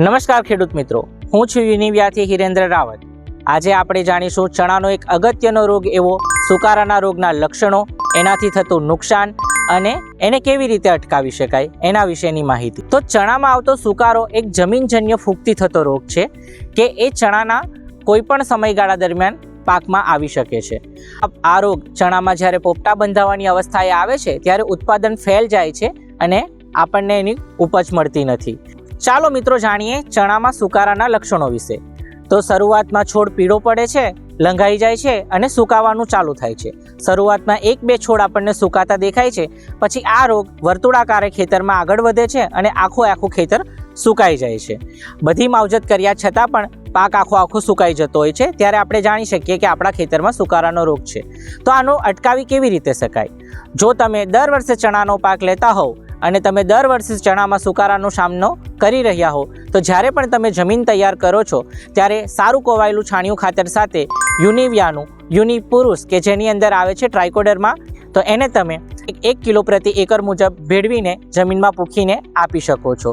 નમસ્કાર ખેડૂત મિત્રો, હું છું યુનિવ્યાથી હિરેન્દ્ર રાવત. આજે આપણે જાણીશું ચણાનો એક અગત્યનો રોગ એવો, સુકારાના રોગના લક્ષણો, એનાથી થતું નુકસાન અને એને કેવી રીતે અટકાવી શકાય, એના વિશેની માહિતી. તો ચણામાં આવતો સુકારો એક જમીનજન્ય ફૂગથી થતો રોગ છે, કે એ ચણાના કોઈપણ સમયગાળા દરમિયાન પાકમાં આવી શકે છે. આ રોગ ચણામાં જ્યારે પોપટા બંધાવવાની અવસ્થાએ આવે છે, ત્યારે ઉત્પાદન ફેલ જાય છે અને આપણને એની ઉપજ મળતી નથી. ચાલો મિત્રો જાણીએ ચણામાં સુકારાના લક્ષણો વિશે. તો શરૂઆતમાં છોડ પીળો પડે છે, લંઘાઈ જાય છે અને સુકાવાનું ચાલુ થાય છે. શરૂઆતમાં એક બે છોડ આપણને સુકાતા દેખાય છે, પછી આ રોગ વર્તુળાકારે ખેતરમાં આગળ વધે છે અને આખું આખું ખેતર સુકાઈ જાય છે. બધી માવજત કર્યા છતાં પણ પાક આખો આખો સુકાઈ જતો હોય છે, ત્યારે આપણે જાણી શકીએ કે આપણા ખેતરમાં સુકારાનો રોગ છે. તો આનો અટકાવી કેવી રીતે શકાય? જો તમે દર વર્ષે ચણાનો પાક લેતા હોવ અને તમે દર વર્ષે ચણામાં સુકારાનો સામનો કરી રહ્યા હો. તો જ્યારે પણ તમે જમીન તૈયાર કરો છો, ત્યારે સારું કોવાયેલું છાણિયું ખાતર સાથે યુનિવિયાનું યુનિપુરુષ કે જેની અંદર આવે છે ટ્રાઇકોડરમાં તો એને તમે એક કિલો પ્રતિ એકર મુજબ ભેળવીને જમીનમાં પૂખીને આપી શકો છો.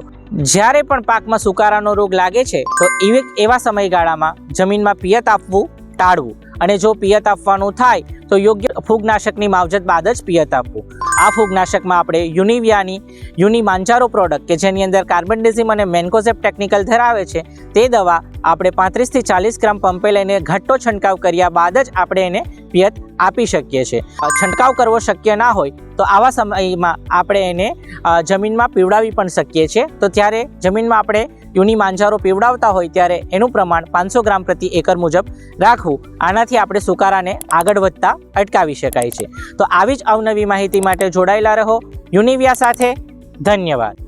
જ્યારે પણ પાકમાં સુકારાનો રોગ લાગે છે, તો એવી એવા સમયગાળામાં જમીનમાં પિયત આપવું, ટાળવું. અને જો પિયત આપવાનું થાય, તો યોગ્ય ફૂગનાશકની માવજત બાદ જ પિયત આપવું. આ ફૂગનાશકમાં આપણે યુનિવિયાની, યુની માંજારો પ્રોડક્ટ કે જેની અંદર કાર્બનડિઝિમ અને મેન્કોઝેપ ટેકનિકલ ધરાવે છે, તે દવા આપણે પાંત્રીસથી ચાલીસ ગ્રામ પંપે લઈને ઘટ્ટો છંટકાવ કર્યા બાદ જ આપણે એને પિયત આપી શકીએ છીએ. છંટકાવ કરવો શક્ય ના હોય, તો આવા સમયમાં આપણે એને જમીનમાં પીવડાવી પણ શકીએ છીએ. તો ત્યારે જમીનમાં આપણે યુની માંજારો પીવડાવતા હોય, ત્યારે એનું પ્રમાણ પાંચસો ગ્રામ પ્રતિ એકર મુજબ રાખવું. આનાથી આપણે સુકારાને આગળ વધતા અટકાવી શકાય છે. તો આવી જ અવનવી માહિતી માટે જોડાયેલા રહો. યુનિવિયા સાથે. ધન્યવાદ.